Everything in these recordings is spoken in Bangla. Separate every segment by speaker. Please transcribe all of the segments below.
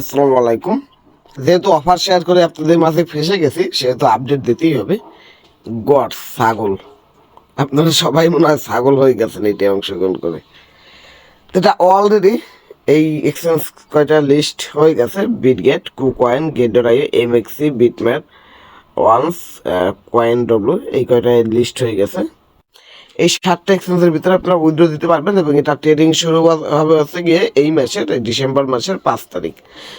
Speaker 1: আসসালামু আলাইকুম। যেহেতু অফার শেয়ার করে আপনাদের মাঝে ফেসে গেছি, সেহেতু আপডেট দিতেই হবে। গড, ছাগল। আপনারা সবাই মনে হয় ছাগল হয়ে গেছেন এইটা অংশগ্রহণ করে। এটা অলরেডি এই এক্সচেঞ্জ কয়টা লিস্ট হয়ে গেছে বিটগেট কুকয়েন গেডরাই এম এক্সি বিটম্যাট ওয়ান্স কয়েন ডব্লু এই কয়টা লিস্ট হয়ে গেছে। এই সাতটা এক্সচেঞ্জের ভিতরে আপনারা উইথড্র দিতে পারবেন এবং এটা ট্রেডিং শুরু হবে হচ্ছে গিয়ে এই মাসের ডিসেম্বর মাসের পাঁচ তারিখ।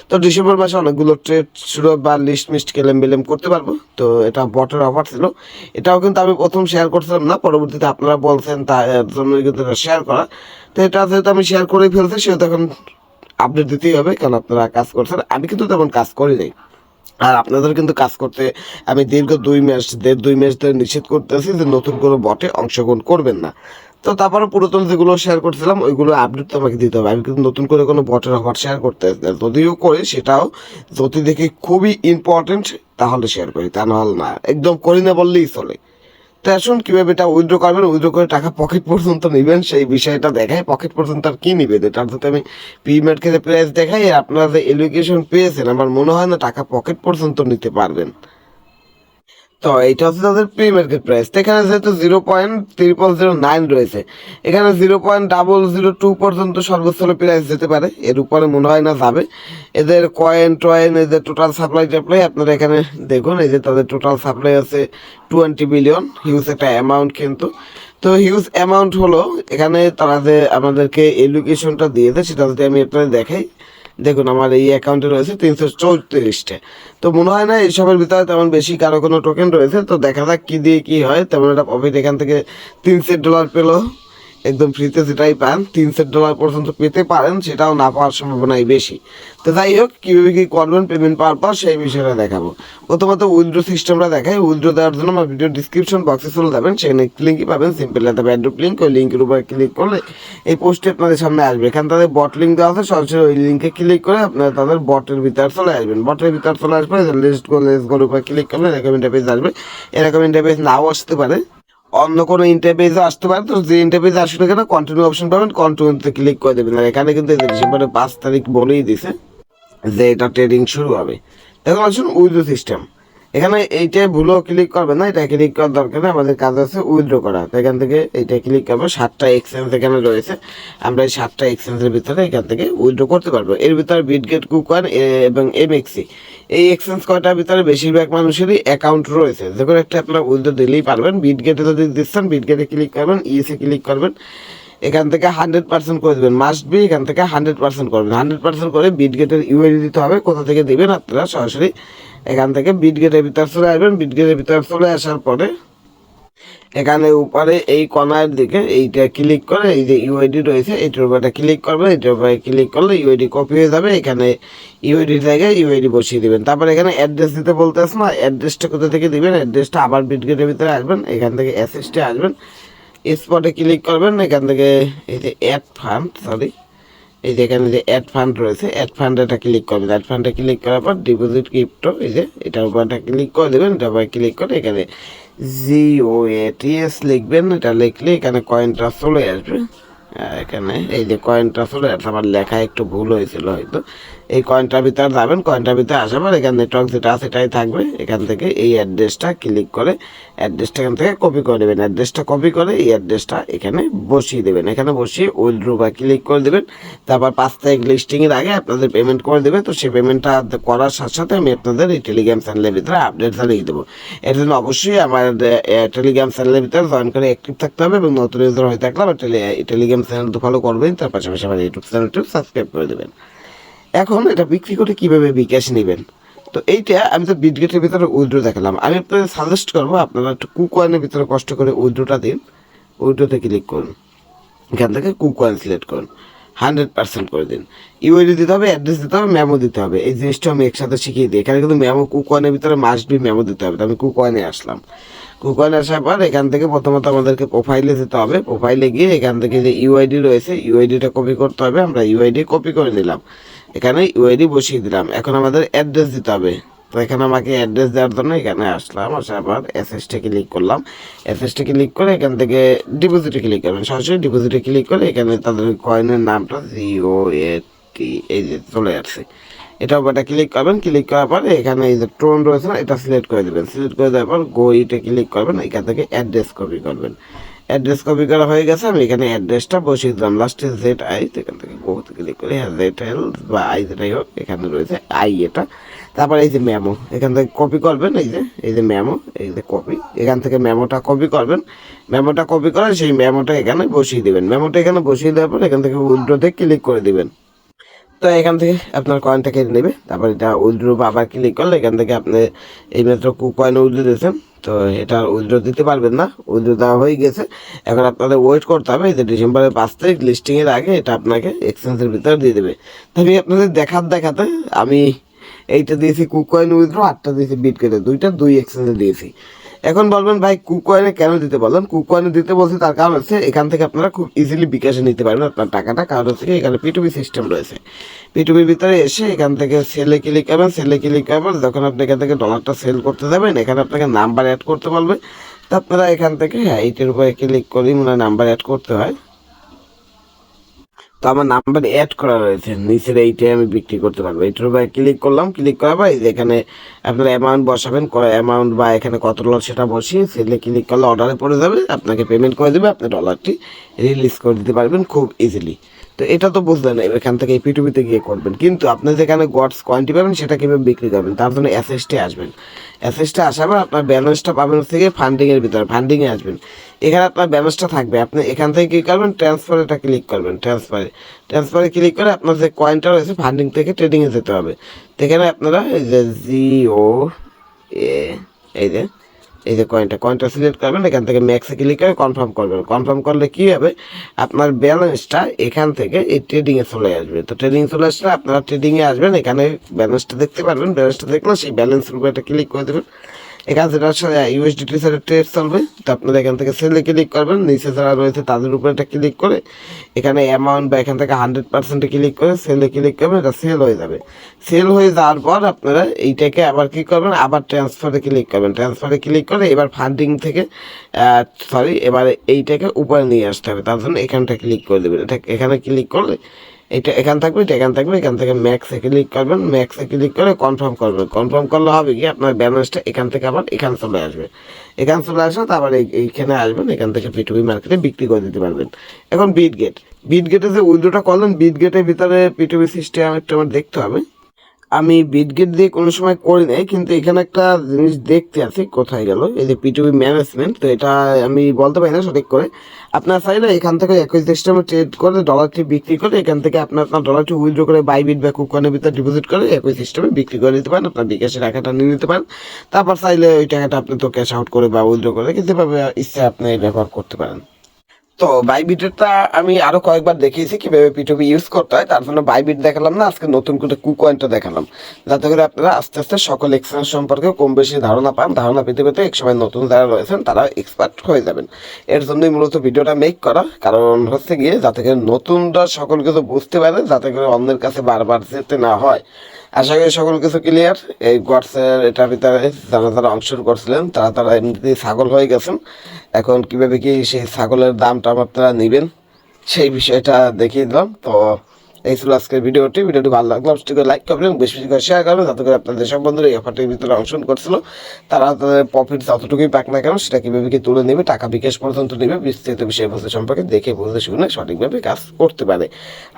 Speaker 1: তো ডিসেম্বর মাসে অনেকগুলো ট্রেড শুরু বা লিস্ট মিস্ট কেলেম বেলেম করতে পারব। তো এটা বটের অফার ছিল। এটাও কিন্তু আমি প্রথম শেয়ার করছিলাম না, পরবর্তীতে আপনারা বলছেন তার জন্য কিন্তু এটা শেয়ার করা। তো এটা যেহেতু আমি শেয়ার করে ফেলছি, সেহেতু এখন আপডেট দিতেই হবে, কারণ আপনারা কাজ করছেন। আমি কিন্তু তেমন কাজ করি নাই। আর আপনাদের কিন্তু কাজ করতে আমি দীর্ঘ দুই মাস, দেড় দুই মাস ধরে নিষেধ করতেছি যে নতুন কোনো বটে অংশগ্রহণ করবেন না। তো তারপরে পুরাতন যেগুলো শেয়ার করছিলাম, ওইগুলো আপডেট তো আমাকে দিতে হবে। আমি কিন্তু নতুন করে কোনো বটের হট শেয়ার করতে যদিও করে, সেটাও যদি দেখি খুবই ইম্পর্টেন্ট তাহলে শেয়ার করি। তা নাহলে না, একদম করি না বললেই চলে। আসুন কীভাবে এটা উইথড্র করবেন? উইথড্র করে টাকা পকেট পর্যন্ত নেবেন, সেই বিষয়টা দেখায় পকেট পর্যন্ত আর কি নিবেন এটা অর্থাৎ আমি প্রিমিয়ার খেতে প্রাইস দেখাই, আপনারা যে এডুকেশন পেয়েছেন, আমার মনে হয় না টাকা পকেট পর্যন্ত নিতে পারবেন। তো এইটা হচ্ছে তাদের প্রি মার্কেট প্রাইস এখানে যেহেতু zero point triple zero nine রয়েছে, এখানে zero point double zero two পর্যন্ত সর্বোচ্চ প্রাইস যেতে পারে। এর উপরে মনে হয় না যাবে। এদের কয়েন টয়েন এদের টোটাল সাপ্লাই টাপ্লাই আপনারা এখানে দেখুন, এই যে তাদের টোটাল সাপ্লাই আছে টোয়েন্টি বিলিয়ন হিউজ একটা অ্যামাউন্ট কিন্তু। তো হিউজ অ্যামাউন্ট হলো, এখানে তারা যে আমাদেরকে এডুকেশনটা দিয়েছে, সেটা যদি আমি আপনাদের দেখাই দেখুন, আমার এই অ্যাকাউন্টে রয়েছে তিনশো চৌত্রিশটা। তো মনে হয় না এইসবের ভিতরে তেমন বেশি কারও কোনো টোকেন রয়েছে, তো দেখা যাক কী দিয়ে কী হয়। তেমন একটা প্রফিট এখান থেকে তিনশো ডলার পেল। একদম ফ্রিতে যেটাই পান তিনশো ডলার পর্যন্ত পেতে পারেন, সেটাও না পাওয়ার সম্ভাবনাই বেশি। তো যাই হোক, কীভাবে কী করবেন পেমেন্ট পাওয়ার পর সেই বিষয়টা দেখাবো। প্রথমত উইথড্রো সিস্টেমটা দেখাই। উইথড্রো দেওয়ার জন্য আমার ভিডিও ডিসক্রিপশন বক্সে চলে যাবেন। সেখানে লিঙ্কই পাবেন সিম্পল একটা ব্যাড্রুপ লিঙ্ক ওই লিঙ্কের উপরে ক্লিক করলে এই পোস্টে আপনাদের সামনে আসবে। এখানে তাদের বট লিঙ্ক দেওয়া আছে, সরাসরি ওই লিঙ্কে ক্লিক করে আপনারা তাদের বটের ভিতরে চলে আসবেন। বটের ভিতরে চলে আসবে লিস্ট গো লেস গোর উপরে ক্লিক করলে এরকম ইন্টারপেজ আসবে। এরকম ইন্টারপেজ নাও আসতে পারে। অন্য কোনো ইন্টারপেজে আসতে পারে, তো যে ইন্টারপেজে আসলে কেন কন্টিনিউ অপশন পাবেন কন্টিনিউতে ক্লিক করে দেবেন। আর এখানে কিন্তু ডিসেম্বরের পাঁচ তারিখ বলেই দিছে যে এটা ট্রেডিং শুরু হবে। দেখুন আসুন উইথ সিস্টেম এখানে এইটাই ভুলও ক্লিক করবে না, এটা ক্লিক করার দরকার নেই, আমাদের কাজ আছে উইথড্র করা। তো এখান থেকে এইটা ক্লিক করব, সাতটা এক্সচেঞ্জ এখানে রয়েছে। আমরা এই সাতটা এক্সচেঞ্জের ভিতরে এখান থেকে উইথড্র করতে পারব। এর ভিতরে বিটগেট কুকার এবং এমএক্সি এই এক্সচেঞ্জ কয়টার ভিতরে বেশিরভাগ মানুষেরই অ্যাকাউন্ট রয়েছে। যে কোনো একটা আপনারা উইথড্র দিলেই পারবেন। বিটগেটে যদি দিচ্ছেন বিটগেটে ক্লিক করবেন ইএসএ ক্লিক করবেন। এখান থেকে হান্ড্রেড পার্সেন্ট করে দেবেন। মাস্ট বি এখান থেকে হান্ড্রেড পার্সেন্ট করবেন। হান্ড্রেড পার্সেন্ট করে বিটগেটের ইউআইডি দিতে হবে। কোথা থেকে দেবেন আপনারা সরাসরি এখান থেকে বিট গেটের ভিতর চলে আসবেন। বিট গেটের ভিতর চলে আসার পরে এখানে উপরে এই কর্নার দিকে এইটা ক্লিক করে এই যে ইউআইডি রয়েছে, এইটার উপরে ক্লিক করবেন, এইটার উপরে ক্লিক করলে ইউআইডি কপি হয়ে যাবে। এখানে ইউআইডি জায়গায় ইউআইডি বসিয়ে দেবেন। তারপরে এখানে অ্যাড্রেস দিতে বলতেছ না অ্যাড্রেসটা কোথা থেকে দিবেন? অ্যাড্রেসটা আবার বিটগেটের ভিতরে আসবেন, এখান থেকে অ্যাসেসটে আসবেন। স্পটে ক্লিক করবেন, এখান থেকে এই যে অ্যাড ফান্ড সরি এই যে এখানে যে অ্যাড ফান্ড রয়েছে অ্যাড ফান্ড এটা ক্লিক করবেন অ্যাড ফান্ডে ক্লিক করার পর ডিপোজিট ক্রিপ্টো এই যে এটার উপর একটা ক্লিক করে দেবেন এটার উপরে ক্লিক করে এখানে জি ও এটিএস লিখবেন, এটা লিখলে এখানে কয়েনটা চলে আসবে। এখানে এই যে কয়েনটা চলে আসবে আমার লেখা একটু ভুল হয়েছিল হয়তো। এই কয়েনটার ভিতরে যাবেন কয়েনটার ভিতরে আসার পর এখানে নেটওয়ার্ক যেটা আছে সেটাই থাকবে। এখান থেকে এই অ্যাড্রেসটা ক্লিক করে অ্যাড্রেসটা এখান থেকে কপি করে দেবেন অ্যাড্রেসটা কপি করে এই অ্যাড্রেসটা এখানে বসিয়ে দেবেন। এখানে বসিয়ে উইথড্রো বা ক্লিক করে দেবেন। তারপর পাঁচ তারিখ লিস্টিংয়ের আগে আপনাদের পেমেন্ট করে দেবে। তো সেই পেমেন্টটা করার সাথে সাথে আমি আপনাদের এই টেলিগ্রাম চ্যানেলের ভিতরে আপডেট লিখে দেবো। এর জন্য অবশ্যই আমার টেলিগ্রাম চ্যানেলের ভিতরে জয়েন করে অ্যাক্টিভ থাকতে হবে এবং নতুন ইউজার হয়ে থাকলে আমার টেলিগ্রাম চ্যানেল তো ফলো করবেন। তার পাশাপাশি আমার ইউটিউব চ্যানেলটিও সাবস্ক্রাইব করে দেবেন। এখন এটা বিক্রি করে কীভাবে বিকাশ নেবেন? তো এইটা আমি তো বিটগেটের ভিতরে উইড্রো দেখালাম। আমি আপনাদের সাজেস্ট করব, আপনারা একটু কুকয়েনের ভিতরে কষ্ট করে উইড্রোটা দিন। উইড্রোতে ক্লিক করুন। এখান থেকে কুকয়েন সিলেক্ট করুন। হান্ড্রেড পার্সেন্ট করে দিন। ইউআইডি দিতে হবে অ্যাড্রেস দিতে হবে মেমো দিতে হবে। এই জিনিসটা আমি একসাথে শিখিয়ে দিই। এখানে কিন্তু মেমো কুকয়েনের ভিতরে মাস্ট বি মেমো দিতে হবে। তো আমি কুকয়েনে আসলাম। কুকয়েন আসার পর এখান থেকে প্রথমত আমাদেরকে প্রোফাইলে যেতে হবে। প্রোফাইলে গিয়ে এখান থেকে যে ইউআইডি রয়েছে ইউআইডিটা কপি করতে হবে। আমরা ইউআইডি কপি করে নিলাম। এখানে ইউআইডি বসিয়ে দিলাম। এখন আমাদের অ্যাড্রেস দিতে হবে। তো এখানে আমাকে অ্যাড্রেস দেওয়ার জন্য এখানে আসলাম, আসার পর এসএসটে ক্লিক করলাম। এসএসটে ক্লিক করে এখান থেকে ডিপোজিটে ক্লিক করবেন। সরাসরি ডিপোজিটে ক্লিক করে এখানে তাদের কয়েনের নামটা জিও এটি এই যে চলে আসছে। এটা উপরটা ক্লিক করবেন। ক্লিক করার পর এখানে এই যে টোন রয়েছে না, এটা সিলেক্ট করে দেবেন। সিলেক্ট করে দেওয়ার পর গো ইটে ক্লিক করবেন। এখান থেকে অ্যাড্রেস কপি করবেন। অ্যাড্রেস কপি করা হয়ে গেছে, আমি এখানে অ্যাড্রেসটা বসিয়ে দিলাম। লাস্টে জেড আই এখান থেকে গোতে ক্লিক করে জেড এল বা আই যেটাই হোক, এখানে রয়েছে আই এটা। তারপর এই যে মেমো এখান থেকে কপি করবেন, এই যে এই যে মেমো এই যে কপি এখান থেকে মেমোটা কপি করবেন। মেমোটা কপি করে সেই মেমোটা এখানে বসিয়ে দেবেন। মেমোটা এখানে বসিয়ে দেওয়ার পর এখান থেকে উইন্ডোতে ক্লিক করে দিবেন। তো এখান থেকে আপনার কয়েনটা কেটে নেবে। তারপর এটা উইথড্রো আবার ক্লিক করলে এখান থেকে আপনি এই মাত্র কু কয়েন উইথড্রো দিয়েছেন। তো এটা উইড্রো দিতে পারবেন না। উইড্রো দেওয়া হয়ে গেছে। এখন আপনাদের ওয়েট করতে হবে। যে ডিসেম্বরের পাঁচ তারিখ লিস্টিংয়ের আগে এটা আপনাকে এক্সচেঞ্জের ভিতরে দিয়ে দেবে। তবে আপনাদের দেখার দেখাতে আমি এইটা দিয়েছি কুকয়েন উইথড্র, আটটা দিয়েছি বিট কেটে দুইটা দুই এক্সচেঞ্জে দিয়েছি। এখন বলবেন, ভাই কুকয়েনে কেন দিতে বললেন? কুকয়েনে দিতে বলছি, তার কারণ হচ্ছে এখান থেকে আপনারা খুব ইজিলি বিকাশে নিতে পারেন আপনার টাকাটা। কারণ হচ্ছে এখানে পিটুবি সিস্টেম রয়েছে। পিটুবির ভিতরে এসে এখান থেকে সেলে ক্লিক করবেন সেলে ক্লিক করবেন যখন আপনি এখান থেকে ডলারটা সেল করতে যাবেন, এখানে আপনাকে নাম্বার অ্যাড করতে বলবে। তো আপনারা এখান থেকে হ্যাঁ এইটার উপরে ক্লিক করেই মনে নাম্বার অ্যাড করতে হয়। তো আমার নাম্বার অ্যাড করা রয়েছে। নিচের এইটাই আমি বিক্রি করতে পারব। এইটার উপরে ক্লিক করলাম ক্লিক করার পর এখানে আপনারা অ্যামাউন্ট বসাবেন অ্যামাউন্ট বা এখানে কত ডলার সেটা বসিয়ে সেলে ক্লিক করলে অর্ডারে পড়ে যাবে, আপনাকে পেমেন্ট করে দেবে, আপনি ডলারটি রিলিজ করে দিতে পারবেন খুব ইজিলি তো এটা তো বুঝলেন, এখান থেকে এই গিয়ে করবেন। কিন্তু আপনি যেখানে গডস কোয়ান্টি পাবেন, সেটা কীভাবে বিক্রি করবেন? তার জন্য অ্যাসেসটে আসবেন। অ্যাসেসটে আসার পর আপনার ব্যালেন্সটা পাবেন থেকে ফান্ডিংয়ের ভিতরে ফান্ডিংয়ে আসবেন। এখানে আপনার ব্যালেন্সটা থাকবে। আপনি এখান থেকে কী করবেন? ট্রান্সফার এটা ক্লিক করবেন ট্রান্সফারে ট্রান্সফারে ক্লিক করে আপনার যে কয়েনটা রয়েছে ফান্ডিং থেকে ট্রেডিংয়ে যেতে হবে। সেখানে আপনারা এই যে জিও এ এই যে এই যে কয়েনটা কয়েনটা সিলেক্ট করবেন, এখান থেকে ম্যাক্সে ক্লিক করে কনফার্ম করবেন। কনফার্ম করলে কি হবে? আপনার ব্যালেন্সটা এখান থেকে এই ট্রেডিংয়ে চলে আসবে। তো ট্রেডিং চলে আসলে আপনারা ট্রেডিংয়ে আসবেন, এখানে ব্যালেন্সটা দেখতে পারবেন। ব্যালেন্সটা দেখলে সেই ব্যালেন্সের উপর একটা ক্লিক করে দেবেন। এখানে যেটা ইউএসডিটি সাইডে ট্রেড চলবে। তো আপনারা এখান থেকে সেলে ক্লিক করবেন, নিচে যারা রয়েছে তাদের উপরে একটা ক্লিক করে, এখানে অ্যামাউন্ট বা এখান থেকে হান্ড্রেড পার্সেন্টে ক্লিক করে সেলে ক্লিক করবেন, এটা সেল হয়ে যাবে। সেল হয়ে যাওয়ার পর আপনারা এইটাকে আবার কি করবেন, আবার ট্রান্সফারে ক্লিক করবেন। ট্রান্সফারে ক্লিক করে এবার ফান্ডিং থেকে সরি এবার এইটাকে উপরে নিয়ে আসতে হবে। তার জন্য এখানটা ক্লিক করে দেবেন। এটা এখানে ক্লিক করলে এটা এখান থাকবে, এটা এখান থাকবে, এখান থেকে ম্যাক্সে ক্লিক করবেন ম্যাক্সে ক্লিক করে কনফার্ম করবেন। কনফার্ম করলে হবে কি? আপনার ব্যালেন্সটা এখান থেকে আবার এখান চলে আসবে। এখান চলে আসলে তারপর এই- এইখানে আসবেন, এখান থেকে পিটুবি মার্কেটে বিক্রি করে দিতে পারবেন। এখন বিট গেট বিট গেটে যে উইড্রোটা করলেন বিট গেটের ভিতরে পিটুবি সিস্টেম একটু আমার দেখতে হবে। আমি বিটগেট দিয়ে কোনো সময় করি নাই, কিন্তু এখানে একটা জিনিস দেখতে আছি, কোথায় গেল? এই যে পিটুবি ম্যানেজমেন্ট তো এটা আমি বলতে পারি না সঠিক করে। আপনার চাইলে এখান থেকে একই সিস্টেমে ট্রেড করে ডলারটি বিক্রি করে, এখান থেকে আপনার আপনার ডলারটি উইথড্র করে বাই বিট বা কুকনের ভিতরে ডিপোজিট করে একই সিস্টেমে বিক্রি করে নিতে পারেন, আপনার বিকাশের টাকাটা নিয়ে নিতে পারেন। তারপর চাইলে ওই টাকাটা আপনি তো ক্যাশ আউট করে বা উইথড্র করে যেভাবে ইচ্ছে আপনি ব্যবহার করতে পারেন। তো বাইবিটেরটা আমি আরও কয়েকবার দেখিয়েছি কীভাবে পিটুপি ইউজ করতে হয়। তার জন্য বাইবিট দেখালাম না, আজকে নতুন করে কুকয়েনটা দেখালাম। যাতে করে আপনারা আস্তে আস্তে সকল এক্সচেঞ্জ সম্পর্কে কম বেশি ধারণা পান। ধারণা পেতে পেতে এক সময় নতুন যারা রয়েছেন তারা এক্সপার্ট হয়ে যাবেন। এর জন্যই মূলত ভিডিওটা মেক করা। কারণ হচ্ছে গিয়ে যাতে করে নতুনরা সকল কিছু বুঝতে পারে, যাতে করে অন্যের কাছে বারবার যেতে না হয়। আশা করি সকল কিছু ক্লিয়ার এই গডসের এটার ভিতরে যারা যারা অংশগ্রহণ করছিলেন, তারা তারা এমনিতেই ছাগল হয়ে গেছেন। এখন কীভাবে কি সেই ছাগলের দামটা আপনারা নেবেন, সেই বিষয়টা দেখিয়ে দিলাম। তো এই ছিল আজকের ভিডিওটি। ভিডিওটি ভালো লাগল অবশ্যই করে লাইক করবেন, বেশি বেশি করে শেয়ার করবেন, যাতে করে আপনাদের সব বন্ধুরা এই অফারটির ভিতরে অংশগ্রহণ করছিল। তারা তাদের প্রফিট যতটুকুই পাক না কেন, সেটা কীভাবে কি তুলে নেবে, টাকা বিকাশ পর্যন্ত নেবে, বিস্তারিত বিষয়বস্তু সম্পর্কে দেখে বুঝতে শুনে সঠিকভাবে কাজ করতে পারে।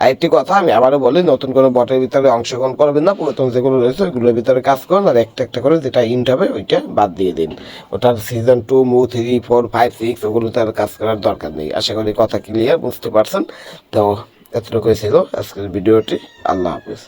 Speaker 1: আরেকটি কথা, আমি আবারও বলি, নতুন কোনো বটের ভিতরে অংশগ্রহণ করবেন না, পুরাতন যেগুলো রয়েছে, ওইগুলোর ভিতরে কাজ করুন, আর একটা একটা করে যেটা ইন্ট হবে, ওইটা বাদ দিয়ে দিন। ওটার সিজন টু মু থ্রি ফোর ফাইভ সিক্স ওগুলোতে আর কাজ করার দরকার নেই। আশা করি কথা ক্লিয়ার বুঝতে পারছেন। তো এতটুকুই ছিল আজকের ভিডিওটি। আল্লাহ হাফিজ।